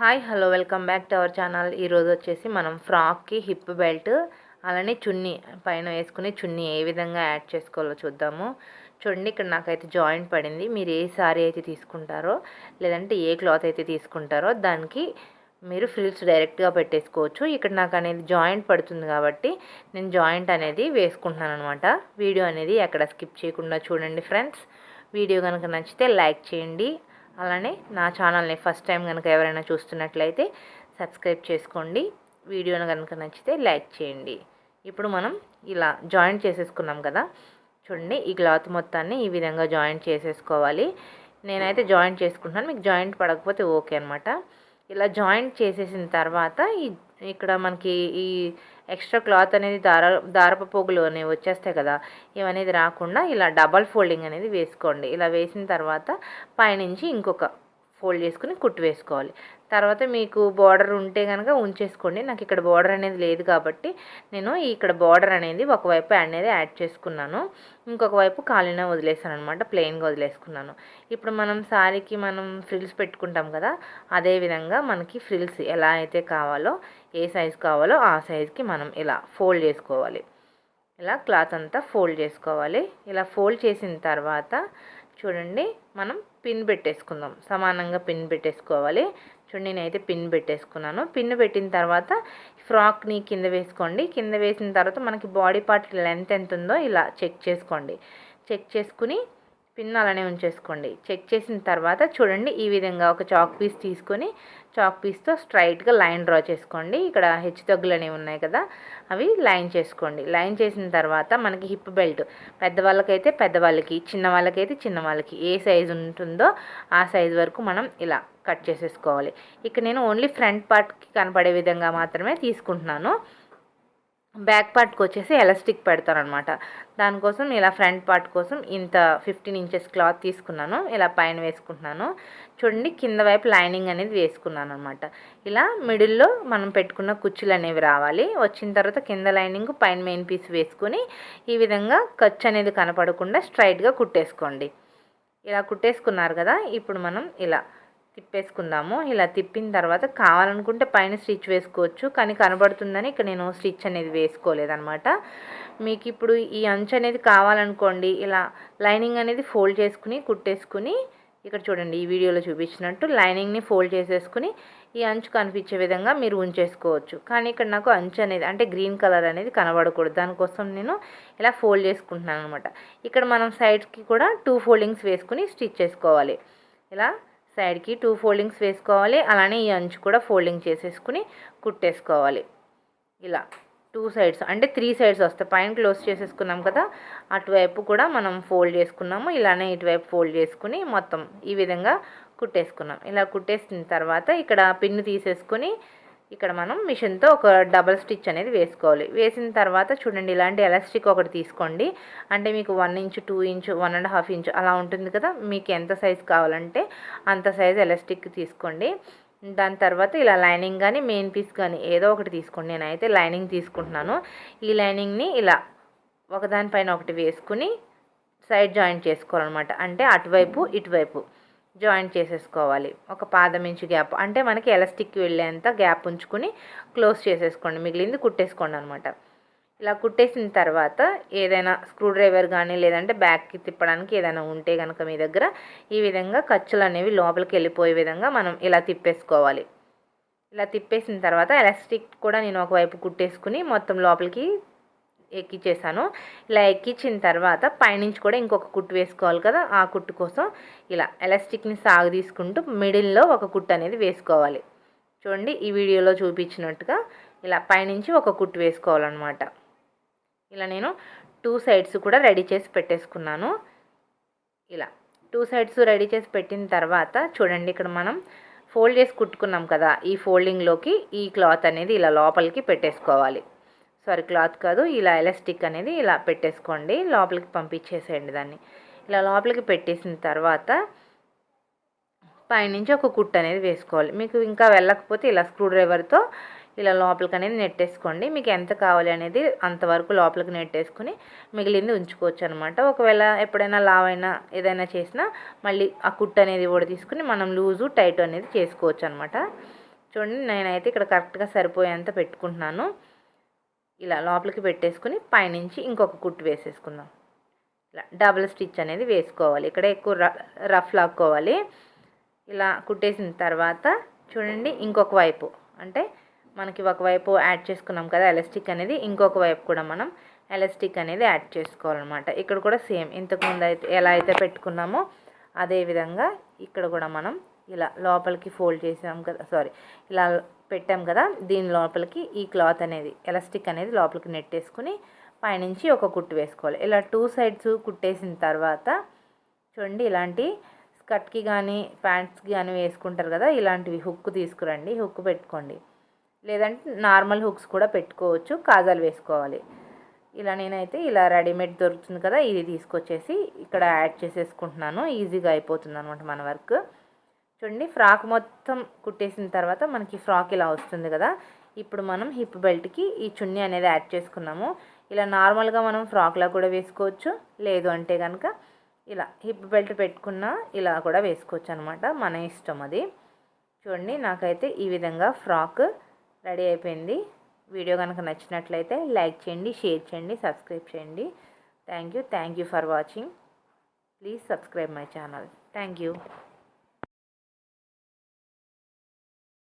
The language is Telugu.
Hi hello welcome back to our channel. ఈరోజు వచ్చేసి మనం ఫ్రాక్కి హిప్ బెల్ట్ అలానే చున్నీ పైన వేసుకుని చున్నీ ఏ విధంగా యాడ్ చేసుకోవాలో చూద్దాము. చూడండి ఇక్కడ నాకైతే జాయింట్ పడింది. మీరు ఏ సారీ అయితే తీసుకుంటారో లేదంటే ఏ క్లాత్ అయితే తీసుకుంటారో దానికి మీరు ఫ్రిల్స్ డైరెక్ట్గా పెట్టేసుకోవచ్చు. ఇక్కడ నాకు అనేది జాయింట్ పడుతుంది కాబట్టి నేను జాయింట్ అనేది వేసుకుంటున్నాను అనమాట వీడియో అనేది ఎక్కడ స్కిప్ చేయకుండా చూడండి ఫ్రెండ్స్. వీడియో కనుక నచ్చితే లైక్ చేయండి. అలానే నా ఛానల్ని ఫస్ట్ టైం కనుక ఎవరైనా చూస్తున్నట్లయితే సబ్స్క్రైబ్ చేసుకోండి. వీడియోని కనుక నచ్చితే లైక్ చేయండి. ఇప్పుడు మనం ఇలా జాయింట్ చేసేసుకున్నాం కదా. చూడండి ఈ క్లాత్ మొత్తాన్ని ఈ విధంగా జాయింట్ చేసేసుకోవాలి. నేనైతే జాయింట్ చేసుకుంటున్నాను. మీకు జాయింట్ పడకపోతే ఓకే అనమాట ఇలా జాయింట్ చేసేసిన తర్వాత ఈ ఇక్కడ మనకి ఈ ఎక్స్ట్రా క్లాత్ అనేది దార దారపు పోగులు అనేవి వచ్చేస్తాయి కదా ఇవనేది రాకుండా ఇలా డబల్ ఫోల్డింగ్ అనేది వేసుకోండి. ఇలా వేసిన తర్వాత పైనుంచి ఇంకొక ఫోల్డ్ చేసుకుని కుట్టు వేసుకోవాలి. తర్వాత మీకు బార్డర్ ఉంటే కనుక ఉంచేసుకోండి. నాకు ఇక్కడ బార్డర్ అనేది లేదు కాబట్టి నేను ఇక్కడ బార్డర్ అనేది ఒకవైపు అనేది యాడ్ చేసుకున్నాను. ఇంకొక వైపు ఖాళీనే వదిలేసాను అనమాట ప్లెయిన్గా వదిలేసుకున్నాను. ఇప్పుడు మనం శారీకి మనం ఫ్రిల్స్ పెట్టుకుంటాం కదా అదే విధంగా మనకి ఫ్రిల్స్ ఎలా అయితే కావాలో ఏ సైజు కావాలో ఆ సైజుకి మనం ఇలా ఫోల్డ్ చేసుకోవాలి. ఇలా క్లాత్ అంతా ఫోల్డ్ చేసుకోవాలి. ఇలా ఫోల్డ్ చేసిన తర్వాత చూడండి మనం పిన్ పెట్టేసుకుందాం. సమానంగా పిన్ పెట్టేసుకోవాలి. చూడండి నేనైతే పిన్ పెట్టేసుకున్నాను. పిన్ పెట్టిన తర్వాత ఫ్రాక్ని కింద వేసుకోండి. కింద వేసిన తర్వాత మనకి బాడీ పార్ట్ లెంత్ ఎంత ఉందో ఇలా చెక్ చేసుకోండి. చెక్ చేసుకుని పిన్ అలానే ఉంచేసుకోండి. చెక్ చేసిన తర్వాత చూడండి ఈ విధంగా ఒక చాక్ పీస్ తీసుకొని చాక్ పీస్తో స్ట్రైట్గా లైన్ డ్రా చేసుకోండి. ఇక్కడ హెచ్చు తగ్గులు అనేవి ఉన్నాయి కదా అవి లైన్ చేసుకోండి. లైన్ చేసిన తర్వాత మనకి హిప్ బెల్ట్ పెద్దవాళ్ళకైతే పెద్దవాళ్ళకి చిన్న వాళ్ళకైతే చిన్న వాళ్ళకి ఏ సైజు ఉంటుందో ఆ సైజు వరకు మనం ఇలా కట్ చేసేసుకోవాలి. ఇక్కడ నేను ఓన్లీ ఫ్రంట్ పార్ట్కి కనపడే విధంగా మాత్రమే తీసుకుంటున్నాను. బ్యాక్ పార్ట్కి వచ్చేసి ఎలాస్టిక్ పెడతాను అనమాట దానికోసం ఇలా ఫ్రంట్ పార్ట్ కోసం ఇంత ఫిఫ్టీన్ ఇంచెస్ క్లాత్ తీసుకున్నాను. ఇలా పైన వేసుకుంటున్నాను. చూడండి కింద వైపు లైనింగ్ అనేది వేసుకున్నాను అనమాట ఇలా మిడిల్లో మనం పెట్టుకున్న కుచ్చులు అనేవి రావాలి. వచ్చిన తర్వాత కింద లైనింగ్ పైన మెయిన్ పీస్ వేసుకొని ఈ విధంగా ఖర్చు అనేది కనపడకుండా స్ట్రైట్గా కుట్టేసుకోండి. ఇలా కుట్టేసుకున్నారు కదా ఇప్పుడు మనం ఇలా తిప్పేసుకుందాము. ఇలా తిప్పిన తర్వాత కావాలనుకుంటే పైన స్టిచ్ వేసుకోవచ్చు. కానీ కనబడుతుందని ఇక్కడ నేను స్టిచ్ అనేది వేసుకోలేదనమాట మీకు ఇప్పుడు ఈ అంచు అనేది కావాలనుకోండి ఇలా లైనింగ్ అనేది ఫోల్డ్ చేసుకుని కుట్టేసుకుని ఇక్కడ చూడండి ఈ వీడియోలో చూపించినట్టు లైనింగ్ని ఫోల్డ్ చేసేసుకుని ఈ అంచు కనిపించే విధంగా మీరు ఉంచేసుకోవచ్చు. కానీ ఇక్కడ నాకు అంచు అనేది అంటే గ్రీన్ కలర్ అనేది కనబడకూడదు. దానికోసం నేను ఇలా ఫోల్డ్ చేసుకుంటున్నాను అనమాట ఇక్కడ మనం సైడ్కి కూడా టూ ఫోల్డింగ్స్ వేసుకుని స్టిచ్ చేసుకోవాలి. ఇలా సైడ్కి టూ ఫోల్డింగ్స్ వేసుకోవాలి. అలానే ఈ అంచు కూడా ఫోల్డింగ్ చేసేసుకుని కుట్టేసుకోవాలి. ఇలా టూ సైడ్స్ అంటే త్రీ సైడ్స్ వస్తాయి. పైన క్లోజ్ చేసేసుకున్నాం కదా అటువైపు కూడా మనం ఫోల్డ్ చేసుకున్నాము. ఇలానే ఇటువైపు ఫోల్డ్ చేసుకుని మొత్తం ఈ విధంగా కుట్టేసుకున్నాం. ఇలా కుట్టేసిన తర్వాత ఇక్కడ పిన్ను తీసేసుకుని ఇక్కడ మనం మిషన్తో ఒక డబల్ స్టిచ్ అనేది వేసుకోవాలి. వేసిన తర్వాత చూడండి ఇలాంటి ఎలాస్టిక్ ఒకటి తీసుకోండి. అంటే మీకు one inch two inch one and half inch అలా ఉంటుంది కదా. మీకు ఎంత సైజ్ కావాలంటే అంత సైజ్ ఎలాస్టిక్ తీసుకోండి. దాని తర్వాత ఇలా లైనింగ్ కానీ మెయిన్ పీస్ కానీ ఏదో ఒకటి తీసుకోండి. నేనైతే లైనింగ్ తీసుకుంటున్నాను. ఈ లైనింగ్ని ఇలా ఒకదానిపైన ఒకటి వేసుకుని సైడ్ జాయింట్ చేసుకోవాలన్నమాట. అంటే అటువైపు ఇటువైపు. జాయింట్ చేసేసుకోవాలి. ఒక పాదం ఇంచు గ్యాప్. అంటే మనకి ఎలాస్టిక్ వెళ్ళేంత గ్యాప్ ఉంచుకుని క్లోజ్ చేసేసుకోండి. మిగిలింది కుట్టేసుకోండి అనమాట ఇలా కుట్టేసిన తర్వాత ఏదైనా స్క్రూ డ్రైవర్ కానీ లేదంటే బ్యాక్కి తిప్పడానికి ఏదైనా ఉంటే కనుక మీ దగ్గర ఈ విధంగా ఖర్చులు అనేవి లోపలికి వెళ్ళిపోయే విధంగా మనం ఇలా తిప్పేసుకోవాలి. ఇలా తిప్పేసిన తర్వాత ఎలాస్టిక్ కూడా నేను ఒకవైపు కుట్టేసుకుని మొత్తం లోపలికి ఎక్కిచ్చేసాను. ఇలా ఎక్కించిన తర్వాత పైనుంచి కూడా ఇంకొక కుట్టు వేసుకోవాలి కదా ఆ కుట్టు కోసం ఇలా ఎలాస్టిక్ని సాగు తీసుకుంటూ మిడిల్లో ఒక కుట్టు అనేది వేసుకోవాలి. చూడండి ఈ వీడియోలో చూపించినట్టుగా ఇలా పైనుంచి ఒక కుట్టు వేసుకోవాలన్నమాట. ఇలా నేను టూ సైడ్స్ కూడా రెడీ చేసి పెట్టేసుకున్నాను. ఇలా టూ సైడ్స్ రెడీ చేసి పెట్టిన తర్వాత చూడండి ఇక్కడ మనం ఫోల్డ్ చేసి కుట్టుకున్నాం కదా ఈ ఫోల్డింగ్లోకి ఈ క్లాత్ అనేది ఇలా లోపలికి పెట్టేసుకోవాలి. సారీ క్లాత్ కాదు ఇలా ఎలాస్టిక్ అనేది ఇలా పెట్టేసుకోండి. లోపలికి పంపించేసేయండి దాన్ని. ఇలా లోపలికి పెట్టేసిన తర్వాత పైనుంచి ఒక కుట్ అనేది వేసుకోవాలి. మీకు ఇంకా వెళ్ళకపోతే ఇలా స్క్రూ డ్రైవర్తో ఇలా లోపలికి అనేది నెట్టేసుకోండి. మీకు ఎంత కావాలి అనేది అంతవరకు లోపలికి నెట్టేసుకుని మిగిలింది ఉంచుకోవచ్చు అనమాట ఒకవేళ ఎప్పుడైనా లావైనా ఏదైనా చేసినా మళ్ళీ ఆ కుట్ అనేది కూడా తీసుకుని మనం లూజు టైట్ అనేది చేసుకోవచ్చు అనమాట చూడండి నేనైతే ఇక్కడ కరెక్ట్గా సరిపోయేంత పెట్టుకుంటున్నాను. ఇలా లోపలికి పెట్టేసుకుని పైనుంచి ఇంకొక కుట్టు వేసేసుకుందాం. ఇలా డబుల్ స్టిచ్ అనేది వేసుకోవాలి. ఇక్కడ ఎక్కువ రఫ్ లాక్కోవాలి. ఇలా కుట్టేసిన తర్వాత చూడండి ఇంకొక వైపు. అంటే మనకి ఒకవైపు యాడ్ చేసుకున్నాం కదా ఎలాస్టిక్ అనేది ఇంకొక వైపు కూడా మనం ఎలాస్టిక్ అనేది యాడ్ చేసుకోవాలన్నమాట. ఇక్కడ కూడా సేమ్ ఇంతకుముందు అయితే ఎలా అయితే పెట్టుకున్నామో అదే విధంగా ఇక్కడ కూడా మనం ఇలా లోపలికి ఫోల్డ్ చేసాం కదా సారీ ఇలా పెట్టాం కదా దీని లోపలికి ఈ క్లాత్ అనేది ఎలాస్టిక్ అనేది లోపలికి నెట్టేసుకుని పైనుంచి ఒక కుట్టు వేసుకోవాలి. ఇలా టూ సైడ్స్ కుట్టేసిన తర్వాత చూడండి ఇలాంటి స్కర్ట్కి కానీ ప్యాంట్స్కి కానీ వేసుకుంటారు కదా ఇలాంటివి హుక్ తీసుకురండి హుక్ పెట్టుకోండి. లేదంటే నార్మల్ హుక్స్ కూడా పెట్టుకోవచ్చు కాజాలు వేసుకోవాలి. ఇలా నేనైతే ఇలా రెడీమేడ్ దొరుకుతుంది కదా ఇది తీసుకొచ్చేసి ఇక్కడ యాడ్ చేసేసుకుంటున్నాను ఈజీగా అయిపోతుంది అనమాట మన వర్క్. చూడండి ఫ్రాక్ మొత్తం కుట్టేసిన తర్వాత మనకి ఫ్రాక్ ఇలా వస్తుంది కదా. ఇప్పుడు మనం హిప్ బెల్ట్కి ఈ చున్నీ అనేది యాడ్ చేసుకున్నాము. ఇలా నార్మల్గా మనం ఫ్రాక్లా కూడా వేసుకోవచ్చు. లేదు అంటే కనుక ఇలా హిప్ బెల్ట్ పెట్టుకున్న ఇలా కూడా వేసుకోవచ్చు అనమాట మన ఇష్టం అది. చూడండి నాకైతే ఈ విధంగా ఫ్రాక్ రెడీ అయిపోయింది. వీడియో కనుక నచ్చినట్లయితే లైక్ చేయండి షేర్ చేయండి సబ్స్క్రైబ్ చేయండి. Thank you. Thank you for watching. Please subscribe my channel. Thank you.